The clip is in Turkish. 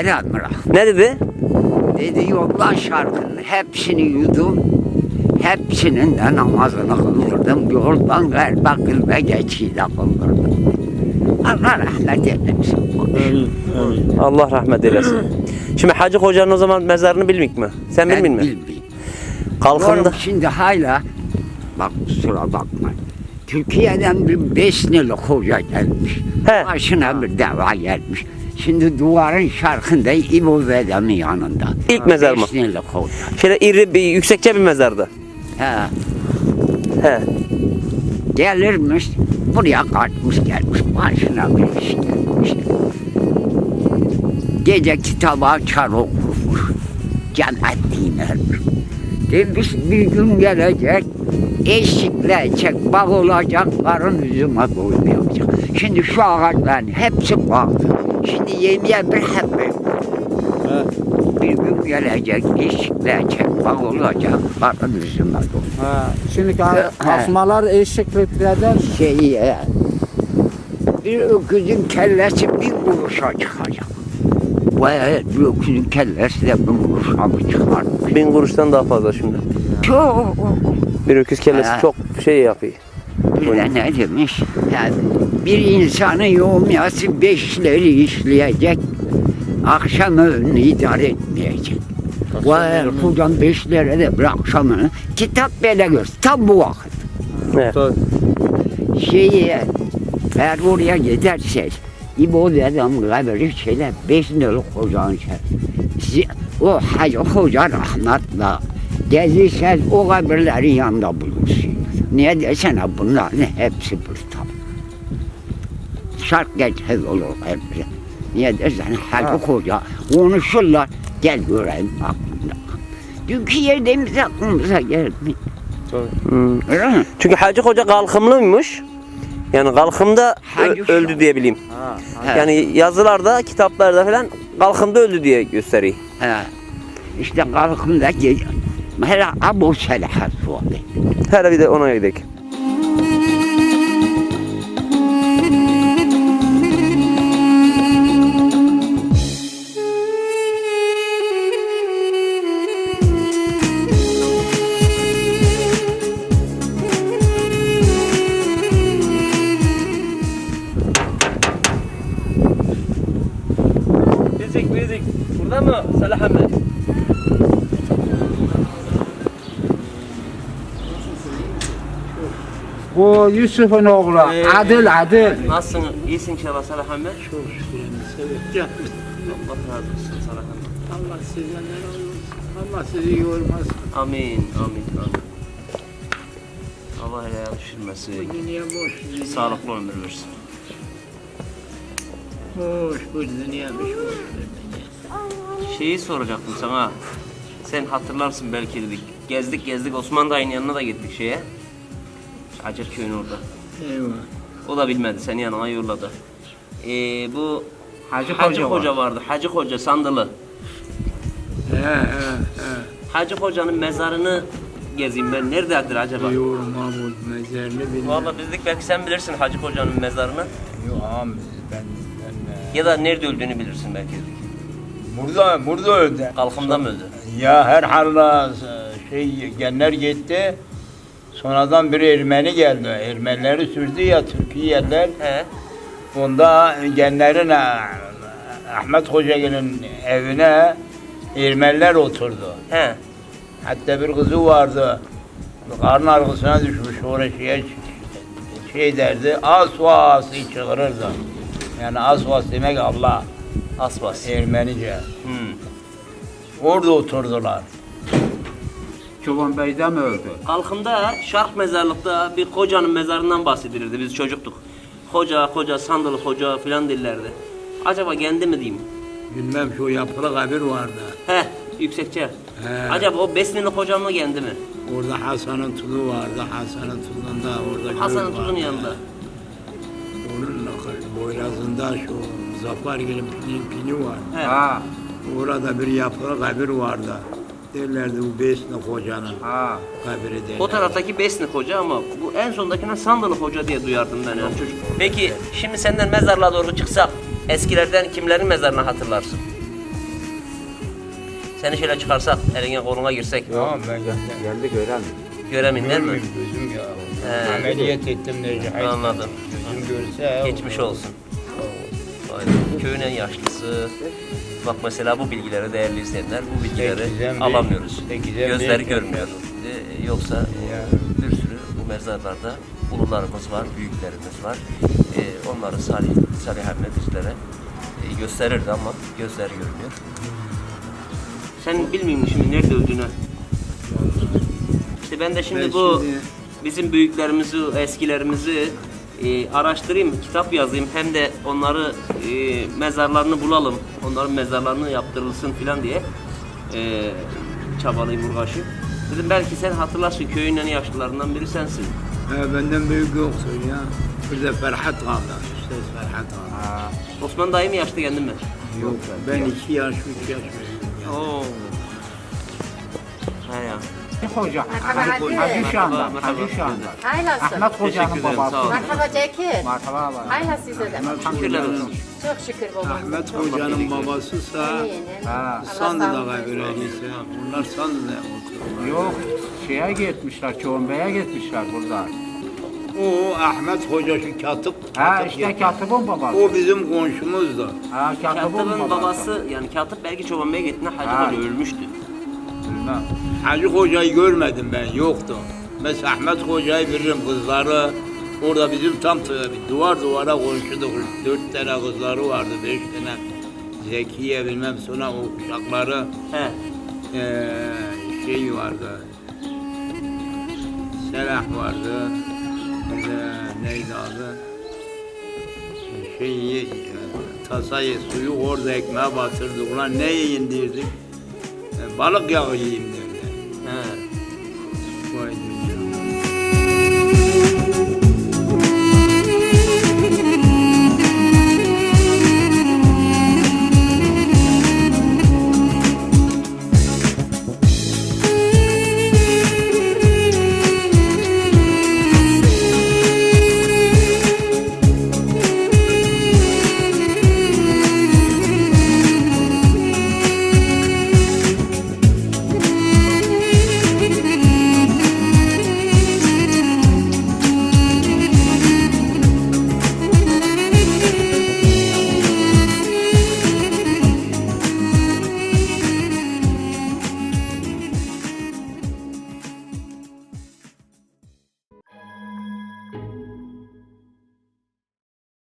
Ömer Emrah. Ne dedi? Dedi yollan şarkının hepsini yudum. Hepsinin de namazını kıldırdım. Yoldan galiba kılma geçiyle kıldırdım. Allah rahmet eylesin. Allah rahmet eylesin. Şimdi Hacı Hoca'nın o zaman mezarını bilmik mi? Sen bilmin mi? bilmeyeyim. Kalkında. Oğlum şimdi hala bak kusura bakma. Türkiye'den bir Besnili hoca gelmiş. He. Başına bir deva gelmiş. Şimdi duvarın şarkında İbo Vedem'in yanında. İlk mezar mı? Hoca. Şöyle iri bir yüksekçe bir mezardı. He. He. Gelirmiş, buraya kalkmış gelmiş, başına bir iş gelmiş. Gece kitabı açar okurmuş, cennet dinermiş. Demiş bir gün gelecek, eşiklenecek, bağ olacak, karın yüzüme koymayacak. Şimdi şu ağaçların hepsi bağlı. Şimdi yemeye bir hep bir gün gelecek, eşiklenecek, bağ olacak, karın yüzüme koymayacak. Ha, şimdiki He. asmalar eşek retreden şeyi e, bir öküzün kellesi bir kuruşa çıkacak. Vay bir öküzün kellesi de bir kuruşa mı çıkarmış? Bin kuruştan daha fazla şimdi. Çok. Bir öküz kellesi He. çok şey yapıyor. Bir de ne demiş? Yani bir insanın yoğumyası beşleri işleyecek. Akşam öğünü idare etmeyecek. Vay hocam beşlere de bir akşamını kitap böyle gör. Tam bu vakit. Evet. şeyi eğer oraya gidersek İbo dedem kabri şeyler beş liralık hocanın şey. O Hacı Hoca rahmetla gezirseniz o kabirlerin yanında bulursun. Niye desene bunların hepsi burada. Şark geçmez olur kabri. Niye desene Hacı Hoca konuşurlar gel görelim aklımda. Dünkü yerdeğimiz aklımıza gelmiyor. Hmm. Öyle mi? Çünkü Hacı Hoca kalkımlıymış. Yani kalkımda ö- öldü diye bileyim. He. Yani yazılarda, kitaplarda falan kalkımda öldü diye gösteriyor. He. İşte kalkımdaki mesela Abu Selha suali. Hele bir de ona gidelim. Bu Yusuf'un oğlu. Ee, Adil Adil. Nasılsın? İyisin inşallah Salah Ahmet. Çok şükür. Allah razı olsun Salah Ahmet. Allah sizden razı olsun. Allah sizi yormaz. Amin, amin, amin. Allah helal düşürmesin. Dünya boş. Dünya. Sağlıklı ömür versin. Boş bu dünya boş. boş. Şeyi soracaktım sana. Sen hatırlarsın belki dedik. Gezdik gezdik Osman dayının yanına da gittik şeye. Acerköy'ün orada. Eyvah. O da bilmedi seni yanına yolladı. Ee, bu Hacı Hacı Hoca. Hoca vardı. Hacı Hoca Sandılı. He he he. Hacı Hoca'nın mezarını gezeyim ben. Nerededir acaba? Diyorum Mahmut mezarını bilmem. Vallahi bizlik belki sen bilirsin Hacı Hoca'nın mezarını. Yok ağam ben, ben Ya da nerede öldüğünü bilirsin belki. burada burada öldü. Kalkımda mı öldü? Ya her halde şey genler gitti. Sonradan bir Ermeni geldi. Ermenileri sürdü ya Türkiye'liler. He. Bunda genlerin eh, Ahmet Hoca'nın evine Ermeniler oturdu. He. Hatta bir kızı vardı. Karnın arkasına düşmüş oraya şeye şey derdi. Asvas diye çığırırdı. Yani asvas demek Allah. Asbas. Ermenice. Hmm. Orada oturdular. Çoban Bey'de mi öldü? Kalkımda Şark mezarlıkta bir hocanın mezarından bahsedilirdi biz çocuktuk. Hoca, hoca, sandalı hoca filan dillerdi. Acaba kendi mi diyeyim? Bilmem şu yapılı kabir vardı. He, yüksekçe. He. Acaba o Besnili hoca mı kendi mi? Orada Hasan'ın tulu vardı. Hasan'ın tulunda orada Hasan'ın göl vardı. yanında. Onun boyrazında şu Zafergil'in pini, pini var. He. Ha Orada bir yapılı kabir vardı. Derlerdi bu Besni Hoca'nın ha. kabri derlerdi. O taraftaki Besnik hoca ama bu en sondakine Sandalı hoca diye duyardım ben yani çocuk. Peki şimdi senden mezarlığa doğru çıksak eskilerden kimlerin mezarını hatırlarsın? Seni şöyle çıkarsak, eline koluna girsek. Tamam ben geldim. Geldi görelim. Göremin değil mi? Gözüm ya. He. Ameliyat ettim Necahit. Anladım. Gözüm görse. Geçmiş olsun. Aynen. Köyün en yaşlısı. Bak mesela bu bilgileri değerli izleyenler bu bilgileri bir- alamıyoruz. sekizden Gözleri bir- görmüyor. Ee, yoksa Ya. bir sürü bu mezarlarda ulularımız var, büyüklerimiz var. Ee, onları salih, salih Ahmet bizlere e, gösterirdi ama gözleri görmüyor. Sen bilmiyorsun şimdi nerede öldüğünü. İşte ben de şimdi Ben bu şimdi- bizim büyüklerimizi, eskilerimizi e, araştırayım, kitap yazayım. Hem de onları e, mezarlarını bulalım. Onların mezarlarını yaptırılsın filan diye e, çabalayayım, uğraşayım. Dedim belki sen hatırlarsın köyün en yaşlılarından biri sensin. He, benden büyük yoktur ya. Burada Ferhat kaldı. İşte Ferhat kaldı. Osman dayı mı yaşlı kendin mi? Yok ben iki yaş, üç yaş. Oo. He ya. Hoca. Merhaba Hadi. Hacı şu anda. Hacı şu anda. Haylasın. Ahmet Hoca'nın ederim, sağ babası. olun. Merhaba Cekir. Merhaba abi. Hayla size de. Şükürler olsun. Çok şükür babam. Ahmet Hoca'nın babasıysa Ha. Sandık'a veriliyse bunlar Sandık'a oturuyorlar. Yok şeye gitmişler, Çoğunbey'e gitmişler burada. O Ahmet Hoca şu katip. Ha katip işte yapan. katibin babası. O bizim komşumuzdu. Ha katibin Katibin babası. babası yani katip belki çoban beye gittiğinde Hacı Ha. Hoca ölmüştü. Bilmem. Hacı Hoca'yı görmedim ben, yoktu. Mesela Ahmet Hoca'yı bilirim kızları. Orada bizim tam t- duvar duvara komşuduk. Dört tane kızları vardı, beş tane. Zekiye bilmem sonra o uşakları He. eee, şey vardı. Selah vardı. Bir de neydi adı? Şeyi, tasayı suyu orada ekmeğe batırdık. Ulan ne. E, balık yağı yiyeyim derdi. He. Vay dünya.